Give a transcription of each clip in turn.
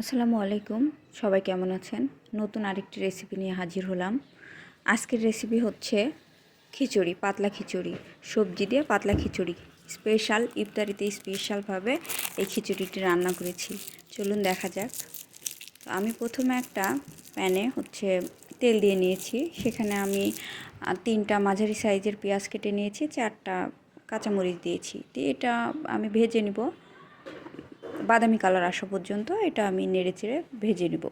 আসসালামু আলাইকুম। সবাই কেমন আছেন? নতুন আরেকটি রেসিপি নিয়ে হাজির হলাম। আজকের রেসিপি হচ্ছে খিচুড়ি, পাতলা খিচুড়ি। সবজি দিয়ে পাতলা খিচুড়ি। স্পেশাল, ইফতারিতে স্পেশালভাবে এই খিচুড়িটি রান্না করেছি। চলুন দেখা যাক। তো আমি প্রথমে একটা প্যানে হচ্ছে তেল দিয়ে নিয়েছি। সেখানে আমি তিনটা মাঝারি সাইজের পেঁয়াজ কেটে নিয়েছি, চারটা কাঁচামরিচ দিয়েছি। দিয়ে এটা আমি ভেজে নিব। বাদামি কালার আসা পর্যন্ত এটা আমি নেড়ে চেড়ে ভেজে নেব।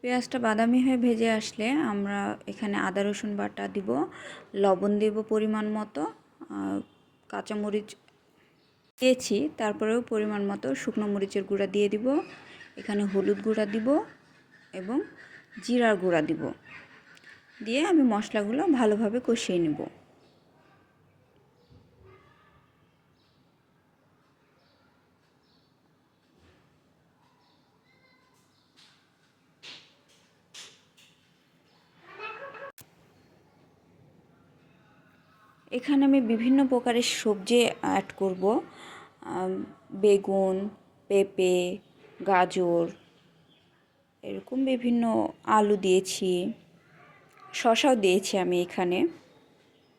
পেঁয়াজটা বাদামি হয়ে ভেজে আসলে আমরা এখানে আদা, রসুন বাটা দিব, লবণ দেব পরিমাণ মতো কাঁচামরিচ দিয়েছি, তারপরেও পরিমাণ মতো শুকনো মরিচের গুঁড়া দিয়ে দিব, এখানে হলুদ গুঁড়া দিব এবং জিরার গুঁড়া দিব। দিয়ে আমি মশলাগুলো ভালোভাবে কষিয়ে নেব। এখানে আমি বিভিন্ন প্রকারের সবজি অ্যাড করব। বেগুন, পেঁপে, গাজর, এরকম বিভিন্ন আলু দিয়েছি। শশাও দিয়েছি আমি এখানে।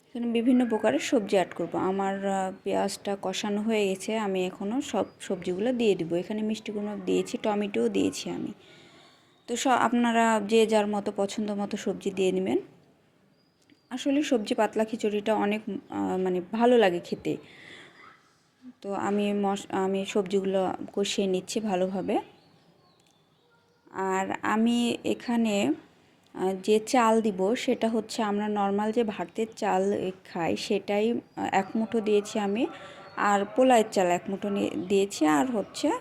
এখানে বিভিন্ন প্রকারের সবজি অ্যাড করব। আমার পেঁয়াজটা কষানো হয়ে গেছে। আমি এখনও সব সবজিগুলো দিয়ে দিব। এখানে মিষ্টি কুমড়ো দিয়েছি, টমেটোও দিয়েছি আমি। তো সব আপনারা যে যার মতো পছন্দ মতো সবজি দিয়ে নেবেন। আসলে সবজি পাতলা খিচুড়িটা অনেক মানে ভালো লাগে খেতে। তো আমি আমি সবজিগুলো কষিয়ে নিচ্ছি ভালোভাবে। আর আমি এখানে যে চাল দিব সেটা হচ্ছে আমরা নর্মাল যে ভাতের চাল খাই সেটাই এক মুঠো দিয়েছি আমি, আর পোলায়ের চাল এক মুঠো দিয়েছি, আর হচ্ছে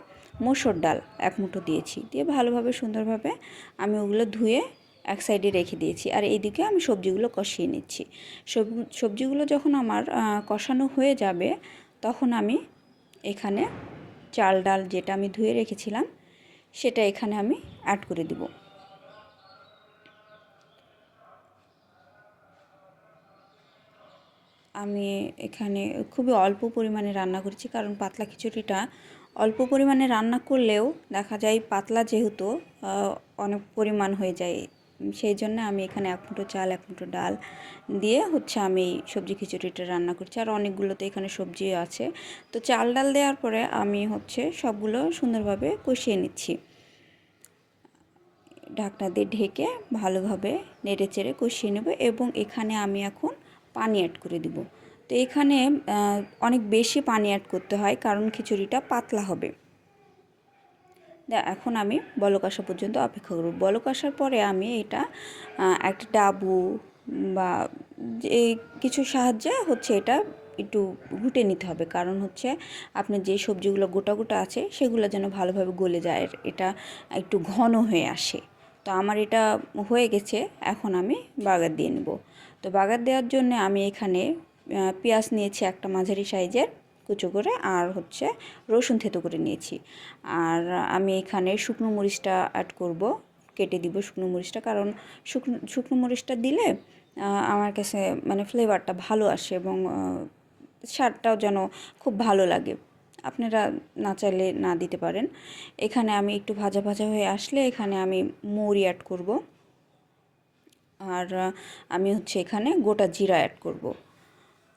মসুর ডাল এক মুঠো দিয়েছি। দিয়ে ভালোভাবে সুন্দরভাবে আমি ওগুলো ধুয়ে এক সাইডে রেখে দিয়েছি। আর এইদিকে আমি সবজিগুলো কষিয়ে নিচ্ছি। সব- সবজিগুলো যখন আমার কষানো হয়ে যাবে, তখন আমি এখানে চাল ডাল যেটা আমি ধুয়ে রেখেছিলাম, সেটা এখানে আমি অ্যাড করে দিব। আমি এখানে খুবই অল্প পরিমাণে রান্না করেছি, কারণ পাতলা খিচুড়িটা অল্প পরিমাণে রান্না করলেও দেখা যায় পাতলা যেহেতু অনেক পরিমাণ হয়ে যায়। সেই জন্য আমি এখানে এক ফুটো চাল, এক ফুটো ডাল দিয়ে হচ্ছে আমি সবজি খিচুড়িটা রান্না করছি। আর অনেকগুলোতে এখানে সবজি আছে। তো চাল, ডাল দেওয়ার পরে আমি হচ্ছে সবগুলো সুন্দরভাবে কষিয়ে নিচ্ছি। ঢাকনা দিয়ে ঢেকে ভালোভাবে নেড়ে চেড়ে কষিয়ে নেব এবং এখানে আমি এখন পানি অ্যাড করে দিব। তো এখানে অনেক বেশি পানি অ্যাড করতে হয় কারণ খিচুড়িটা পাতলা হবে। এখন আমি বলক আসা পর্যন্ত অপেক্ষা করব। বলক পরে আমি এটা একটা ডাবু বা যে কিছু সাহায্যে হচ্ছে এটা একটু ঘুটে নিতে হবে। কারণ হচ্ছে আপনি যে সবজিগুলো গোটা গোটা আছে সেগুলো যেন ভালোভাবে গলে যায়, এটা একটু ঘন হয়ে আসে। তো আমার এটা হয়ে গেছে, এখন আমি বাগার দিয়ে নেব। তো বাগার দেওয়ার জন্য আমি এখানে পেঁয়াজ নিয়েছি একটা মাঝারি সাইজের, কুচো করে, আর হচ্ছে রসুন থেতো করে নিয়েছি। আর আমি এখানে শুকনো মরিচটা অ্যাড করব, কেটে দিব শুকনো মরিচটা, কারণ শুকনো শুকনো মরিচটা দিলে আমার কাছে মানে ফ্লেভারটা ভালো আসে এবং স্বাদটাও যেন খুব ভালো লাগে। আপনারা না চাইলে না দিতে পারেন। এখানে আমি একটু ভাজা ভাজা হয়ে আসলে এখানে আমি মৌরি অ্যাড করব। আর আমি হচ্ছে এখানে গোটা জিরা অ্যাড করব।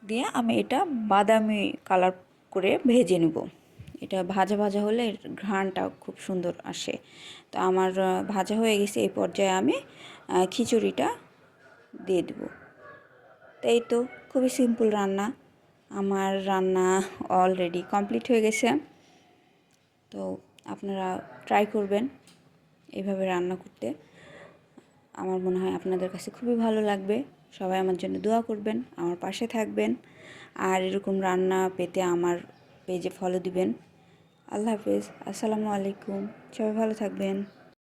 দিয়ে আমি এটা বাদামি কালার করে ভেজে নেব। এটা ভাজা ভাজা হলে ঘ্রাণটা খুব সুন্দর আসে। তো আমার ভাজা হয়ে গেছে, এই পর্যায়ে আমি খিচুড়িটা দিয়ে দেব। তাই তো, খুবই সিম্পল রান্না। আমার রান্না অলরেডি কমপ্লিট হয়ে গেছে। তো আপনারা ট্রাই করবেন এইভাবে রান্না করতে। আমার মনে হয় আপনাদের কাছে খুবই ভালো লাগবে। সবাই আমার জন্য দোয়া করবেন, আমার পাশে থাকবেন। আর এরকম রান্না পেতে আমার পেজে ফলো দিবেন। আল্লাহ হাফেজ, আসসালামু আলাইকুম। সবাই ভালো থাকবেন।